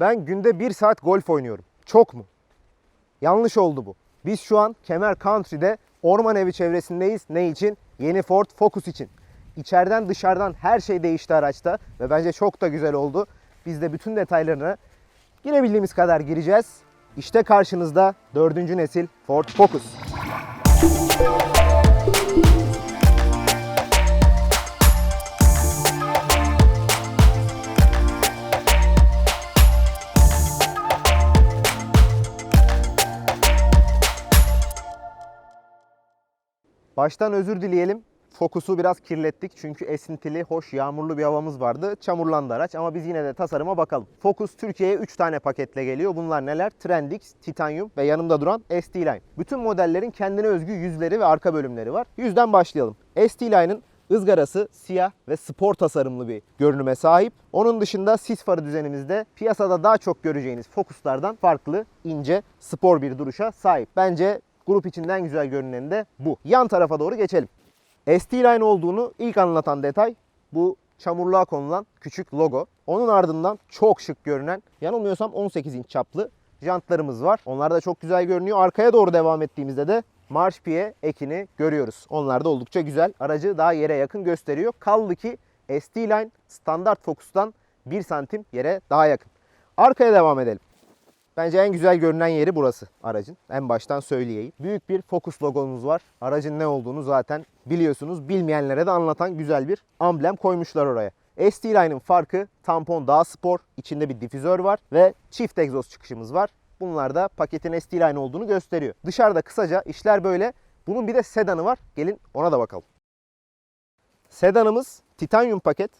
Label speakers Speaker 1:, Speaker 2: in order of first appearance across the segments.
Speaker 1: Ben günde 1 saat golf oynuyorum. Çok mu? Yanlış oldu bu. Biz şu an Kemer Country'de orman evi çevresindeyiz. Ne için? Yeni Ford Focus için. İçeriden dışarıdan her şey değişti araçta ve bence çok da güzel oldu. Biz de bütün detaylarına girebildiğimiz kadar gireceğiz. İşte karşınızda dördüncü nesil Ford Focus. Baştan özür dileyelim. Fokusu biraz kirlettik çünkü esintili, hoş, yağmurlu bir havamız vardı. Çamurlandı araç ama biz yine de tasarıma bakalım. Focus Türkiye'ye 3 tane paketle geliyor. Bunlar neler? Trendix, Titanium ve yanımda duran ST Line. Bütün modellerin kendine özgü yüzleri ve arka bölümleri var. Yüzden başlayalım. ST Line'ın ızgarası siyah ve spor tasarımlı bir görünüme sahip. Onun dışında sis farı düzenimizde piyasada daha çok göreceğiniz Focus'lardan farklı, ince, spor bir duruşa sahip. Bence grup içinden güzel görüneni de bu. Yan tarafa doğru geçelim. ST Line olduğunu ilk anlatan detay bu çamurluğa konulan küçük logo. Onun ardından çok şık görünen, yanılmıyorsam 18 inç çaplı jantlarımız var. Onlar da çok güzel görünüyor. Arkaya doğru devam ettiğimizde de Marş Piye ekini görüyoruz. Onlar da oldukça güzel. Aracı daha yere yakın gösteriyor. Kaldı ki ST Line standart Focus'tan 1 santim yere daha yakın. Arkaya devam edelim. Bence en güzel görünen yeri burası aracın. En baştan söyleyeyim. Büyük bir Focus logomuz var. Aracın ne olduğunu zaten biliyorsunuz. Bilmeyenlere de anlatan güzel bir amblem koymuşlar oraya. ST Line'ın farkı tampon daha spor, içinde bir difüzör var ve çift egzoz çıkışımız var. Bunlar da paketin ST Line olduğunu gösteriyor. Dışarıda kısaca işler böyle. Bunun bir de sedanı var. Gelin ona da bakalım. Sedanımız titanyum paket.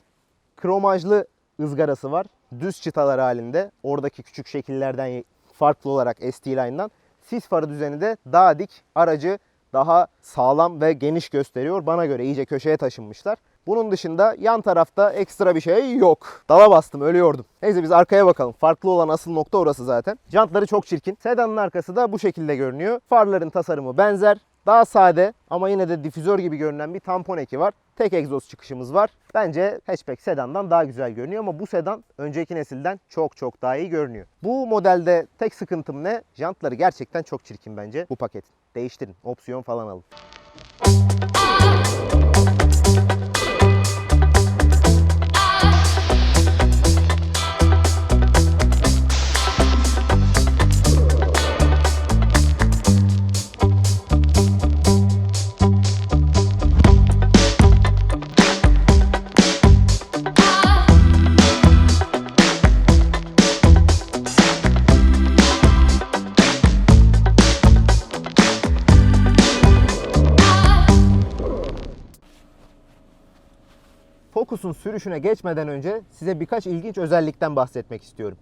Speaker 1: Kromajlı ızgarası var. Düz çıtalar halinde. Oradaki küçük şekillerden farklı olarak ST Line'dan. Sis farı düzeni de daha dik. Aracı daha sağlam ve geniş gösteriyor. Bana göre iyice köşeye taşınmışlar. Bunun dışında yan tarafta ekstra bir şey yok. Dala bastım ölüyordum. Neyse biz arkaya bakalım. Farklı olan asıl nokta orası zaten. Jantları çok çirkin. Sedanın arkası da bu şekilde görünüyor. Farların tasarımı benzer. Daha sade ama yine de difüzör gibi görünen bir tampon eki var. Tek egzoz çıkışımız var. Bence hatchback sedandan daha güzel görünüyor ama bu sedan önceki nesilden çok çok daha iyi görünüyor. Bu modelde tek sıkıntım ne? Jantları gerçekten çok çirkin bence bu paketin. Değiştirin. Opsiyon falan alın. Focus'un sürüşüne geçmeden önce size birkaç ilginç özellikten bahsetmek istiyorum.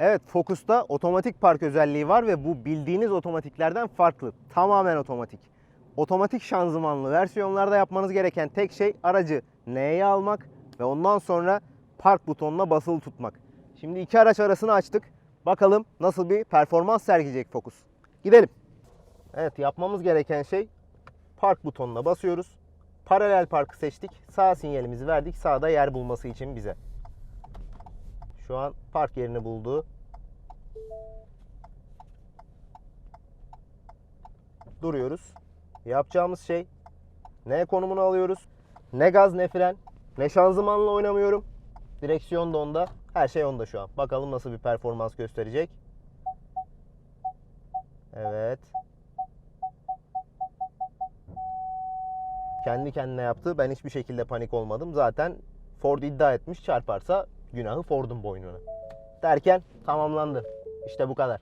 Speaker 1: Evet Focus'ta otomatik park özelliği var ve bu bildiğiniz otomatiklerden farklı. Tamamen otomatik. Otomatik şanzımanlı versiyonlarda yapmanız gereken tek şey aracı N'ye almak ve ondan sonra park butonuna basılı tutmak. Şimdi iki araç arasını açtık. Bakalım nasıl bir performans sergileyecek Focus. Gidelim. Evet yapmamız gereken şey park butonuna basıyoruz. Paralel parkı seçtik. Sağ sinyalimizi verdik. Sağda yer bulması için bize. Şu an park yerini buldu. Duruyoruz. Yapacağımız şey ne konumunu alıyoruz. Ne gaz ne fren. Ne şanzımanla oynamıyorum. Direksiyon da onda. Her şey onda şu an. Bakalım nasıl bir performans gösterecek. Evet. Kendi kendine yaptı. Ben hiçbir şekilde panik olmadım. Zaten Ford iddia etmiş çarparsa günahı Ford'un boynuna. Derken tamamlandı. İşte bu kadar.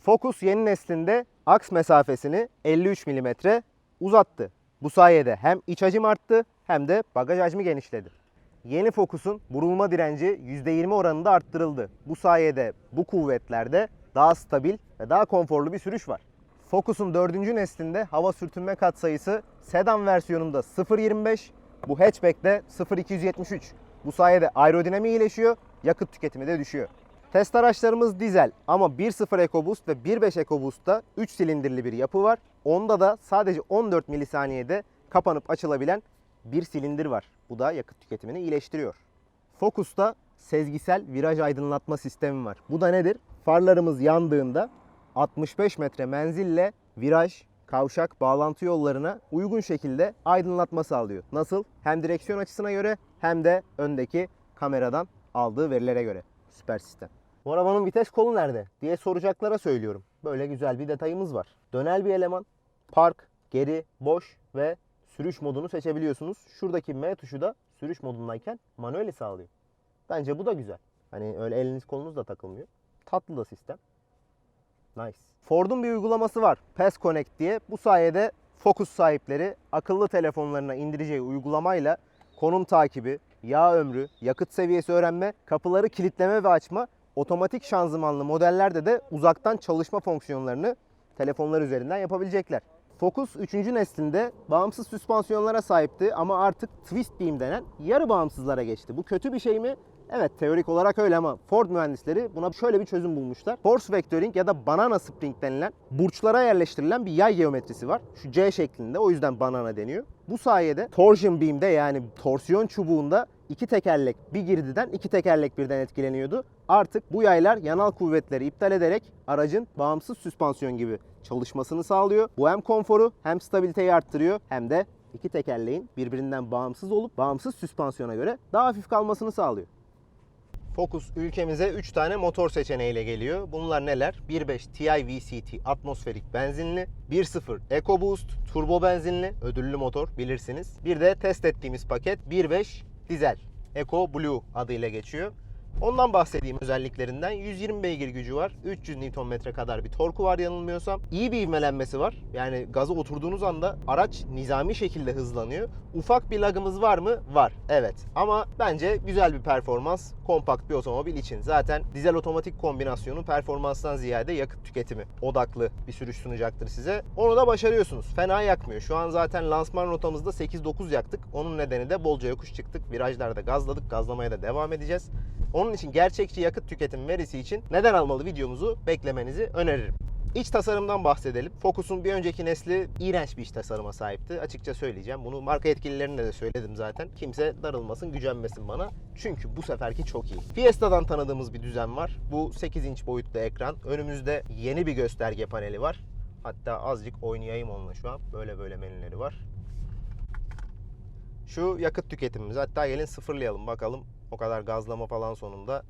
Speaker 1: Focus yeni neslinde aks mesafesini 53 mm uzattı. Bu sayede hem iç hacim arttı hem de bagaj hacmi genişledi. Yeni Focus'un vurulma direnci %20 oranında arttırıldı. Bu sayede bu kuvvetlerde daha stabil ve daha konforlu bir sürüş var. Focus'un dördüncü neslinde hava sürtünme katsayısı sedan versiyonunda 0.25, bu hatchback'te 0.273. Bu sayede aerodinamiği iyileşiyor, yakıt tüketimi de düşüyor. Test araçlarımız dizel ama 1.0 EcoBoost ve 1.5 EcoBoost'ta 3 silindirli bir yapı var. Onda da sadece 14 milisaniyede kapanıp açılabilen bir silindir var. Bu da yakıt tüketimini iyileştiriyor. Focus'ta sezgisel viraj aydınlatma sistemi var. Bu da nedir? Farlarımız yandığında 65 metre menzille viraj, kavşak, bağlantı yollarına uygun şekilde aydınlatma sağlıyor. Nasıl? Hem direksiyon açısına göre hem de öndeki kameradan aldığı verilere göre. Süper sistem. Bu arabanın vites kolu nerede diye soracaklara söylüyorum. Böyle güzel bir detayımız var. Dönel bir eleman. Park, geri, boş ve sürüş modunu seçebiliyorsunuz. Şuradaki M tuşu da sürüş modundayken manueli sağlıyor. Bence bu da güzel. Hani öyle eliniz kolunuz da takılmıyor. Tatlı da sistem. Nice. Ford'un bir uygulaması var. Pass Connect diye. Bu sayede Focus sahipleri akıllı telefonlarına indireceği uygulamayla konum takibi, yağ ömrü, yakıt seviyesi öğrenme, kapıları kilitleme ve açma, otomatik şanzımanlı modellerde de uzaktan çalışma fonksiyonlarını telefonlar üzerinden yapabilecekler. Focus 3. neslinde bağımsız süspansiyonlara sahipti ama artık twist beam denen yarı bağımsızlara geçti. Bu kötü bir şey mi? Evet teorik olarak öyle ama Ford mühendisleri buna şöyle bir çözüm bulmuşlar. Force vectoring ya da banana spring denilen burçlara yerleştirilen bir yay geometrisi var. Şu C şeklinde o yüzden banana deniyor. Bu sayede torsion beam'de yani torsiyon çubuğunda iki tekerlek bir girdiden iki tekerlek birden etkileniyordu. Artık bu yaylar yanal kuvvetleri iptal ederek aracın bağımsız süspansiyon gibi çalışmasını sağlıyor. Bu hem konforu hem stabiliteyi arttırıyor hem de iki tekerleğin birbirinden bağımsız olup bağımsız süspansiyona göre daha hafif kalmasını sağlıyor. Focus ülkemize 3 tane motor seçeneğiyle geliyor. Bunlar neler? 1.5 Ti VCT atmosferik benzinli, 1.0 EcoBoost turbo benzinli ödüllü motor bilirsiniz. Bir de test ettiğimiz paket 1.5 dizel Eco Blue adıyla geçiyor. Ondan bahsedeyim özelliklerinden. 120 beygir gücü var. 300 Nm kadar bir torku var yanılmıyorsam. İyi bir ivmelenmesi var. Yani gaza oturduğunuz anda araç nizami şekilde hızlanıyor. Ufak bir lagımız var mı? Var. Evet. Ama bence güzel bir performans kompakt bir otomobil için. Zaten dizel otomatik kombinasyonu performanstan ziyade yakıt tüketimi odaklı bir sürüş sunacaktır size. Onu da başarıyorsunuz. Fena yakmıyor. Şu an zaten lansman rotamızda 8-9 yaktık. Onun nedeni de bolca yokuş çıktık. Virajlarda gazladık. Gazlamaya da devam edeceğiz. Onun için gerçekçi yakıt tüketim verisi için neden almalı videomuzu beklemenizi öneririm. İç tasarımdan bahsedelim. Focus'un bir önceki nesli iğrenç bir iç tasarıma sahipti. Açıkça söyleyeceğim. Bunu marka yetkililerine de söyledim zaten. Kimse darılmasın, gücenmesin bana. Çünkü bu seferki çok iyi. Fiesta'dan tanıdığımız bir düzen var. Bu 8 inç boyutlu ekran. Önümüzde yeni bir gösterge paneli var. Hatta azıcık oynayayım onunla şu an. Böyle böyle menüleri var. Şu yakıt tüketimimiz. Hatta gelin sıfırlayalım bakalım o kadar gazlama falan sonunda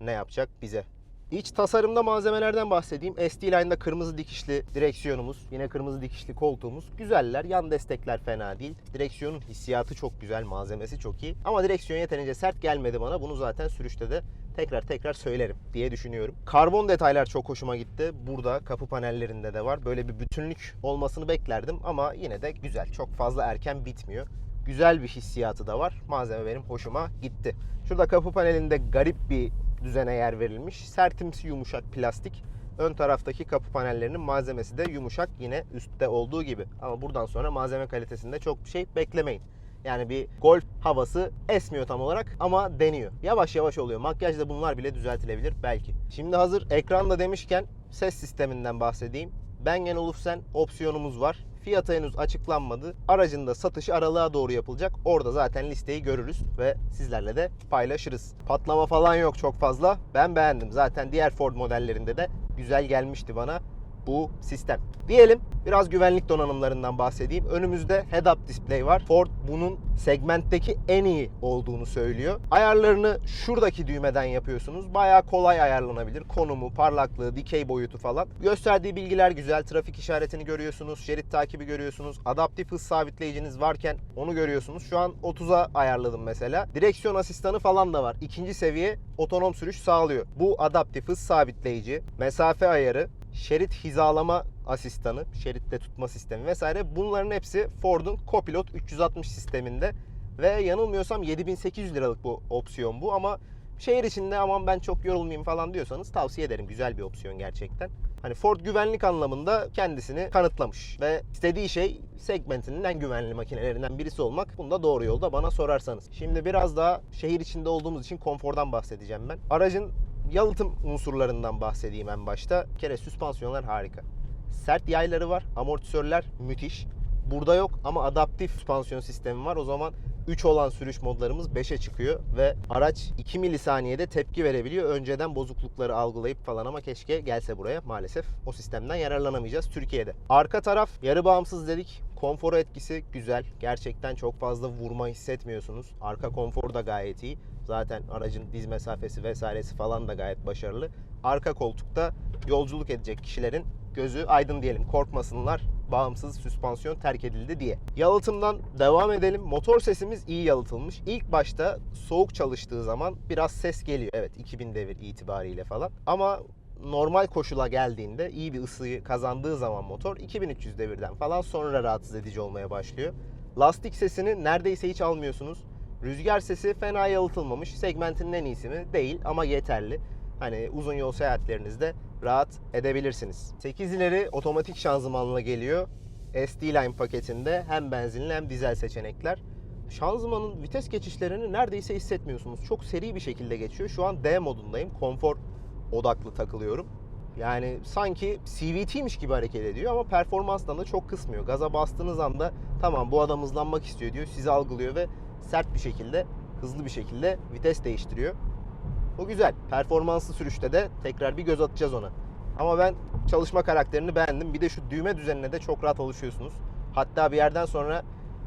Speaker 1: ne yapacak bize. İç tasarımda malzemelerden bahsedeyim. SD Line'da kırmızı dikişli direksiyonumuz, yine kırmızı dikişli koltuğumuz. Güzeller, yan destekler fena değil. Direksiyonun hissiyatı çok güzel, malzemesi çok iyi. Ama direksiyon yeterince sert gelmedi bana. Bunu zaten sürüşte de tekrar tekrar söylerim diye düşünüyorum. Karbon detaylar çok hoşuma gitti. Burada kapı panellerinde de var. Böyle bir bütünlük olmasını beklerdim ama yine de güzel. Çok fazla erken bitmiyor güzel bir hissiyatı da var. Malzeme benim hoşuma gitti. Şurada kapı panelinde garip bir düzene yer verilmiş. Sertimsi yumuşak plastik. Ön taraftaki kapı panellerinin malzemesi de yumuşak yine üstte olduğu gibi. Ama buradan sonra malzeme kalitesinde çok bir şey beklemeyin. Yani bir golf havası esmiyor tam olarak ama deniyor. Yavaş yavaş oluyor. Makyajla bunlar bile düzeltilebilir belki. Şimdi hazır ekranda demişken ses sisteminden bahsedeyim. Bang Olufsen opsiyonumuz var. Fiyatı henüz açıklanmadı. Aracın da satışı aralığa doğru yapılacak. Orada zaten listeyi görürüz ve sizlerle de paylaşırız. Patlama falan yok çok fazla. Ben beğendim. Zaten diğer Ford modellerinde de güzel gelmişti bana bu sistem. Diyelim biraz güvenlik donanımlarından bahsedeyim. Önümüzde head-up display var. Ford bunun segmentteki en iyi olduğunu söylüyor. Ayarlarını şuradaki düğmeden yapıyorsunuz. Bayağı kolay ayarlanabilir. Konumu, parlaklığı, dikey boyutu falan. Gösterdiği bilgiler güzel. Trafik işaretini görüyorsunuz. Şerit takibi görüyorsunuz. Adaptif hız sabitleyiciniz varken onu görüyorsunuz. Şu an 30'a ayarladım mesela. Direksiyon asistanı falan da var. İkinci seviye otonom sürüş sağlıyor. Bu adaptif hız sabitleyici, mesafe ayarı, şerit hizalama asistanı, şeritte tutma sistemi vesaire bunların hepsi Ford'un Copilot 360 sisteminde ve yanılmıyorsam 7800 liralık bu opsiyon bu ama şehir içinde aman ben çok yorulmayayım falan diyorsanız tavsiye ederim. Güzel bir opsiyon gerçekten. Hani Ford güvenlik anlamında kendisini kanıtlamış ve istediği şey segmentinin en güvenli makinelerinden birisi olmak. Bunda doğru yolda bana sorarsanız. Şimdi biraz daha şehir içinde olduğumuz için konfordan bahsedeceğim ben. Aracın yalıtım unsurlarından bahsedeyim en başta. Bir kere süspansiyonlar harika. Sert yayları var. Amortisörler müthiş. Burada yok ama adaptif süspansiyon sistemi var. O zaman 3 olan sürüş modlarımız 5'e çıkıyor ve araç 2 milisaniyede tepki verebiliyor. Önceden bozuklukları algılayıp falan ama keşke gelse buraya. Maalesef o sistemden yararlanamayacağız Türkiye'de. Arka taraf yarı bağımsız dedik. Konfor etkisi güzel. Gerçekten çok fazla vurma hissetmiyorsunuz. Arka konfor da gayet iyi. Zaten aracın diz mesafesi vesairesi falan da gayet başarılı. Arka koltukta yolculuk edecek kişilerin gözü aydın diyelim. Korkmasınlar bağımsız süspansiyon terk edildi diye. Yalıtımdan devam edelim. Motor sesimiz iyi yalıtılmış. İlk başta soğuk çalıştığı zaman biraz ses geliyor. Evet 2000 devir itibariyle falan. Ama normal koşula geldiğinde iyi bir ısıyı kazandığı zaman motor 2300 devirden falan sonra rahatsız edici olmaya başlıyor. Lastik sesini neredeyse hiç almıyorsunuz. Rüzgar sesi fena yalıtılmamış. Segmentinin en iyisi mi? Değil ama yeterli. Hani uzun yol seyahatlerinizde rahat edebilirsiniz. 8 ileri otomatik şanzımanla geliyor. SD Line paketinde hem benzinli hem dizel seçenekler. Şanzımanın vites geçişlerini neredeyse hissetmiyorsunuz. Çok seri bir şekilde geçiyor. Şu an D modundayım. Konfor odaklı takılıyorum. Yani sanki CVT'miş gibi hareket ediyor ama performanstan da çok kısmıyor. Gaza bastığınız anda tamam bu adam hızlanmak istiyor diyor. Sizi algılıyor ve sert bir şekilde, hızlı bir şekilde vites değiştiriyor. O güzel. Performanslı sürüşte de tekrar bir göz atacağız ona. Ama ben çalışma karakterini beğendim. Bir de şu düğme düzenine de çok rahat alışıyorsunuz. Hatta bir yerden sonra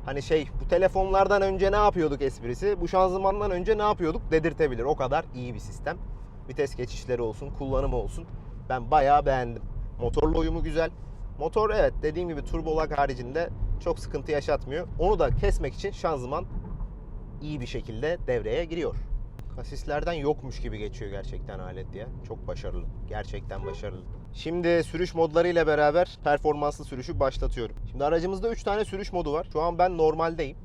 Speaker 1: hani şey bu telefonlardan önce ne yapıyorduk esprisi, bu şanzımandan önce ne yapıyorduk dedirtebilir. O kadar iyi bir sistem. Vites geçişleri olsun, kullanımı olsun. Ben bayağı beğendim. Motorla uyumu güzel. Motor evet dediğim gibi turbolak haricinde çok sıkıntı yaşatmıyor. Onu da kesmek için şanzıman iyi bir şekilde devreye giriyor. Kasislerden yokmuş gibi geçiyor gerçekten alet ya. Çok başarılı. Gerçekten başarılı. Şimdi sürüş modları ile beraber performanslı sürüşü başlatıyorum. Şimdi aracımızda 3 tane sürüş modu var. Şu an ben normaldeyim.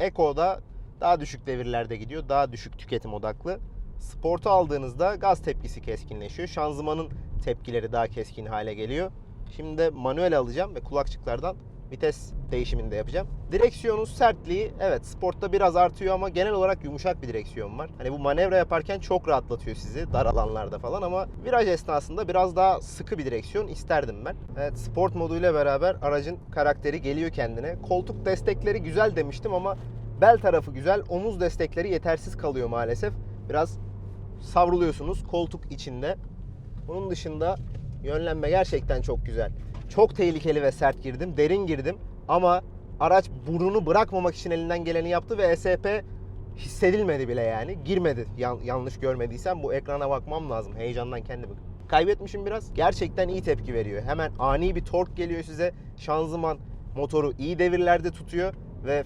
Speaker 1: Eco'da daha düşük devirlerde gidiyor. Daha düşük tüketim odaklı. Sport'u aldığınızda gaz tepkisi keskinleşiyor. Şanzımanın tepkileri daha keskin hale geliyor. Şimdi de manuel alacağım ve kulakçıklardan vites değişimini de yapacağım. Direksiyonun sertliği evet sportta biraz artıyor ama genel olarak yumuşak bir direksiyon var. Hani bu manevra yaparken çok rahatlatıyor sizi dar alanlarda falan ama viraj esnasında biraz daha sıkı bir direksiyon isterdim ben. Evet sport moduyla beraber aracın karakteri geliyor kendine. Koltuk destekleri güzel demiştim ama bel tarafı güzel, omuz destekleri yetersiz kalıyor maalesef. Biraz savruluyorsunuz koltuk içinde. Bunun dışında yönlenme gerçekten çok güzel. Çok tehlikeli ve sert girdim, derin girdim ama araç burnunu bırakmamak için elinden geleni yaptı ve ESP hissedilmedi bile yani. Girmedi yan- yanlış görmediysem bu ekrana bakmam lazım. Heyecandan kendimi kaybetmişim biraz. Gerçekten iyi tepki veriyor. Hemen ani bir tork geliyor size. Şanzıman motoru iyi devirlerde tutuyor ve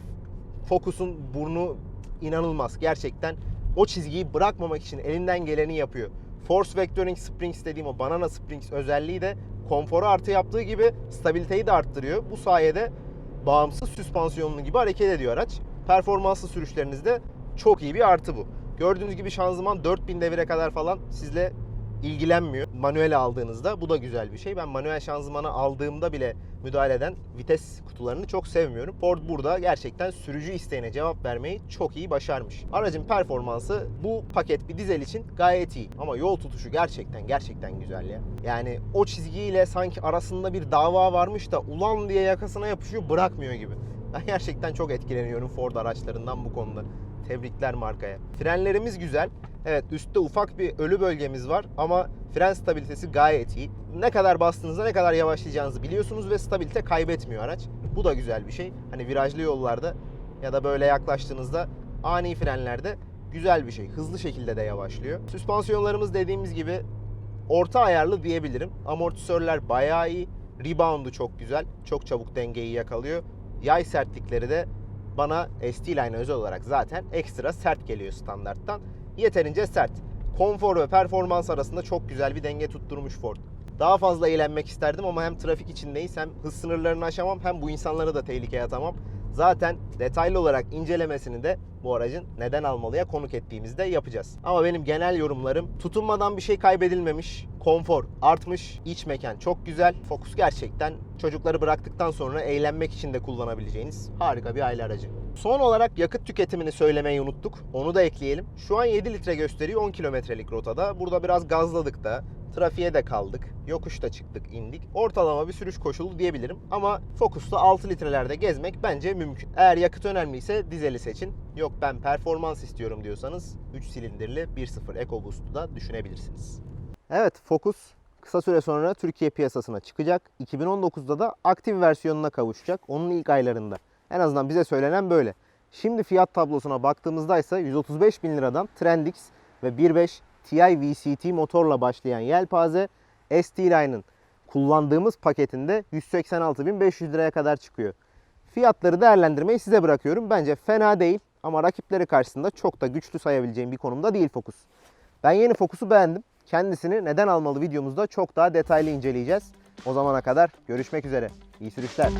Speaker 1: Focus'un burnu inanılmaz. Gerçekten o çizgiyi bırakmamak için elinden geleni yapıyor. Force Vectoring Springs dediğim o Banana Springs özelliği de konforu artı yaptığı gibi stabiliteyi de arttırıyor. Bu sayede bağımsız süspansiyonlu gibi hareket ediyor araç. Performanslı sürüşlerinizde çok iyi bir artı bu. Gördüğünüz gibi şanzıman 4000 devire kadar falan sizle ilgilenmiyor. Manuel aldığınızda bu da güzel bir şey. Ben manuel şanzımanı aldığımda bile müdahale eden vites kutularını çok sevmiyorum. Ford burada gerçekten sürücü isteğine cevap vermeyi çok iyi başarmış. Aracın performansı bu paket bir dizel için gayet iyi. Ama yol tutuşu gerçekten gerçekten güzel ya. Yani o çizgiyle sanki arasında bir dava varmış da ulan diye yakasına yapışıyor bırakmıyor gibi. Ben gerçekten çok etkileniyorum Ford araçlarından bu konuda. Tebrikler markaya. Frenlerimiz güzel. Evet üstte ufak bir ölü bölgemiz var ama fren stabilitesi gayet iyi. Ne kadar bastığınızda ne kadar yavaşlayacağınızı biliyorsunuz ve stabilite kaybetmiyor araç. Bu da güzel bir şey. Hani virajlı yollarda ya da böyle yaklaştığınızda ani frenlerde güzel bir şey. Hızlı şekilde de yavaşlıyor. Süspansiyonlarımız dediğimiz gibi orta ayarlı diyebilirim. Amortisörler bayağı iyi. Rebound'u çok güzel. Çok çabuk dengeyi yakalıyor. Yay sertlikleri de bana ST Line özel olarak zaten ekstra sert geliyor standarttan. Yeterince sert. Konfor ve performans arasında çok güzel bir denge tutturmuş Ford. Daha fazla eğlenmek isterdim ama hem trafik içindeyiz hem hız sınırlarını aşamam hem bu insanları da tehlikeye atamam. Zaten detaylı olarak incelemesini de bu aracın neden almalıya konuk ettiğimizde yapacağız. Ama benim genel yorumlarım tutunmadan bir şey kaybedilmemiş. Konfor artmış. iç mekan çok güzel. Focus gerçekten çocukları bıraktıktan sonra eğlenmek için de kullanabileceğiniz harika bir aile aracı. Son olarak yakıt tüketimini söylemeyi unuttuk. Onu da ekleyelim. Şu an 7 litre gösteriyor 10 kilometrelik rotada. Burada biraz gazladık da Trafiğe de kaldık. Yokuşta çıktık, indik. Ortalama bir sürüş koşulu diyebilirim. Ama Focus'ta 6 litrelerde gezmek bence mümkün. Eğer yakıt önemliyse dizeli seçin. Yok ben performans istiyorum diyorsanız 3 silindirli 1.0 EcoBoost'u da düşünebilirsiniz. Evet Focus kısa süre sonra Türkiye piyasasına çıkacak. 2019'da da aktif versiyonuna kavuşacak. Onun ilk aylarında. En azından bize söylenen böyle. Şimdi fiyat tablosuna baktığımızda ise 135 bin liradan Trendix ve 1.5 Ti VCT motorla başlayan yelpaze ST-Line'ın kullandığımız paketinde 186.500 liraya kadar çıkıyor. Fiyatları değerlendirmeyi size bırakıyorum. Bence fena değil ama rakipleri karşısında çok da güçlü sayabileceğim bir konumda değil Focus. Ben yeni Focus'u beğendim. Kendisini neden almalı videomuzda çok daha detaylı inceleyeceğiz. O zamana kadar görüşmek üzere. İyi sürüşler.